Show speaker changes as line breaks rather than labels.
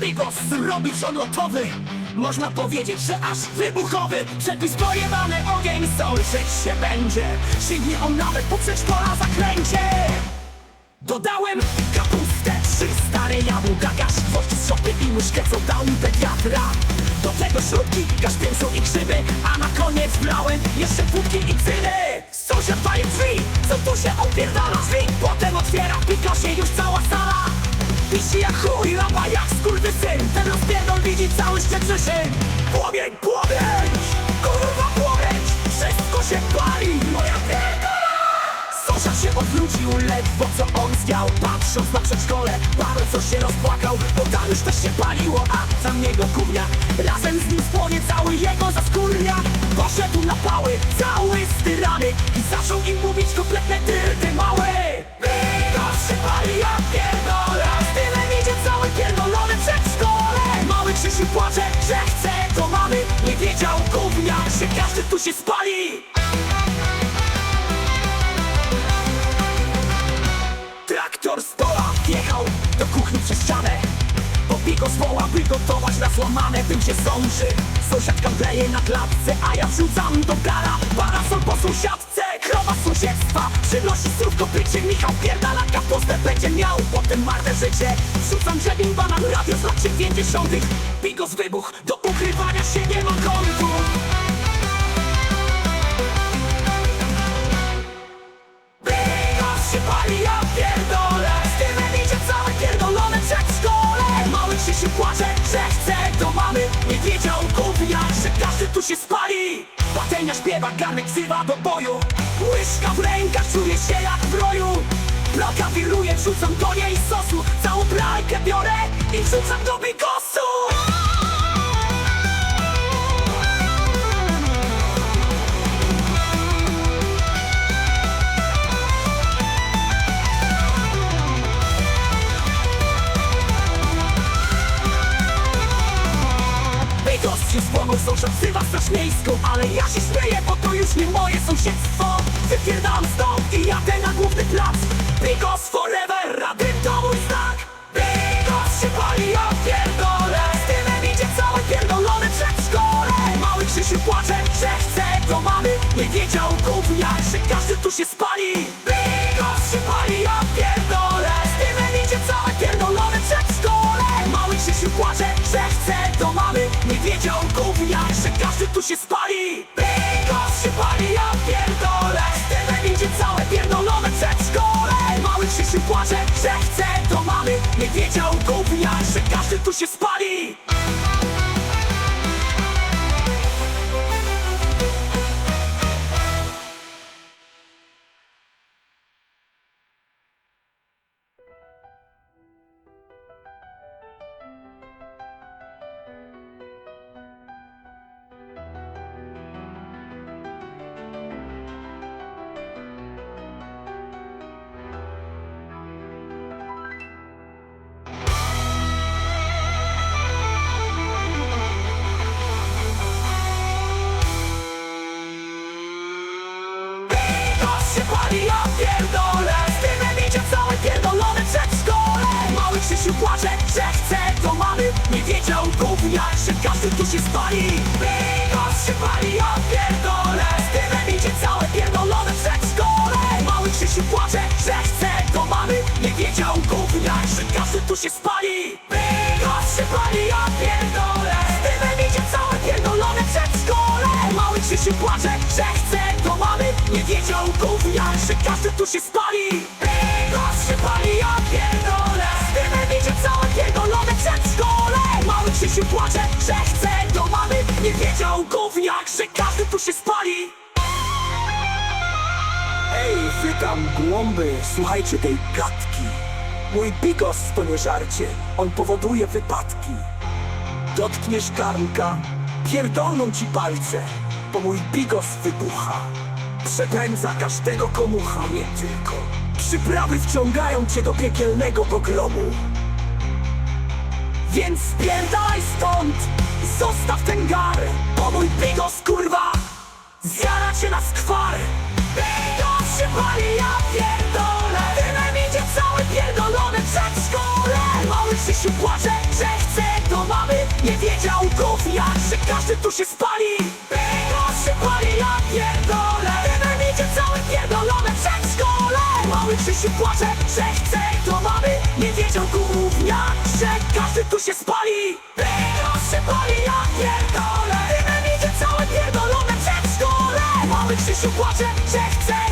miał być on lotowy Można powiedzieć, że aż wybuchowy. Przepis pojebany ogień sączyć się będzie. Sięgnie on nawet po przedszkola zakręcie. Dodałem kapustę, trzy stare jabłka, gasz, gwoźdź z szopy i łyżkę, co dał mi pediatra. Do tego śrubki, gasz, pięsu i grzyby, a na koniec wlałem jeszcze wódki i cyny. Sąsiad pali drzwi, co tu się opierdala? Drzwi Potem otwiera, pika się już cała sala Wisi jak chuj, lapa jak skurwysyn Ten rozpierdol widzi cały szczęczy szyn Płomień, płomień, kurwa płomień. Wszystko się pali, moja pierdola Sąsiad się odwrócił ledwo co on zdział Patrząc na przedszkole, bardzo się rozpłakał. Bo tam już też się paliło, a tam jego gównia. Razem z nim spłonie cały jego zaskórnia. Poszedł na pały, cały styrany. I zaczął im mówić kompletne dyrty małe się spali! Traktor z pola wjechał do kuchni przez ścianę. Popiko z woła, by gotować na złamane Tym się sączy Sąsiadka bleje na klatce A ja wrzucam do gara Parasol po sąsiadce Krowa sąsiedztwa. Przynosi słówko pycie Michał pierdala. Kapustę będzie miał Potem marne życie. Wrzucam grzebień banan Radio z lat 90 Bigos wybuch Do ukrywania się nie ma kątu spali Patelnia śpiewa, garnek wzywa do boju. Łyżka w rękach, czuje się jak w roju. Bloka wiruje, wrzucam do niej sosu. Całą pralkę biorę i wrzucam do bigosu miejską Ale ja się śmieję, bo to już nie moje sąsiedztwo. Wypierdam stąd i jadę na główny plac. Bigos forever, rady to mój znak. Bigos się pali, ja pierdolę. Z tymem idzie całe pierdolone przedszkole. Mały Krzysiu płacze, że chce do mamy. Nie wiedział gównia, że każdy tu się spali. Bigos się pali, ja pierdolę. Z tymem idzie całe pierdolone przedszkole. Mały Krzysiu płacze, że chce do mamy Płacze, że chce do mamy Nie wiedział mamy Nie wiedział gównia, że każdy tu się spali Bigos się pali, ja pierdolę Z tymem idzie całe pierdolone przedszkole. Mały Krzysiu płacze, że chce do mamy. Nie wiedział gównia, że każdy tu się spali. Bigos się pali, ja pierdolę Z tymem idzie całe pierdolone przedszkole. Mały Krzysiu płacze, że chce do mamy. Nie wiedział gównia, że każdy tu się spali wiedział gównia, że każdy tu się spali. Ej, wy tam głąby, słuchajcie tej gadki. Mój bigos to nie żarcie, on powoduje wypadki. Dotkniesz garnka, pierdolną ci palce Bo mój bigos wybucha. Przepędza każdego komucha, nie tylko. Przyprawy wciągają cię do piekielnego pogromu. Więc spierdalaj stąd Zostaw ten gar Mój bigos kurwa. Zjara cię na skwar. Bigos się pali, ja pierdolę. Dymem idzie całe pierdolone przedszkole Mały Krzysiu płacze, że chce to mamy. Nie wiedział gówniak, że każdy tu się spali. Było się pali, ja pierdolę. Dynamicie całe pierdolone przedszkole Mały Krzysiu płacze, że chce to mamy. Nie wiedział gówniak, że każdy tu się spali. Było się pali, ja pierdolę Krzysiu płacze, że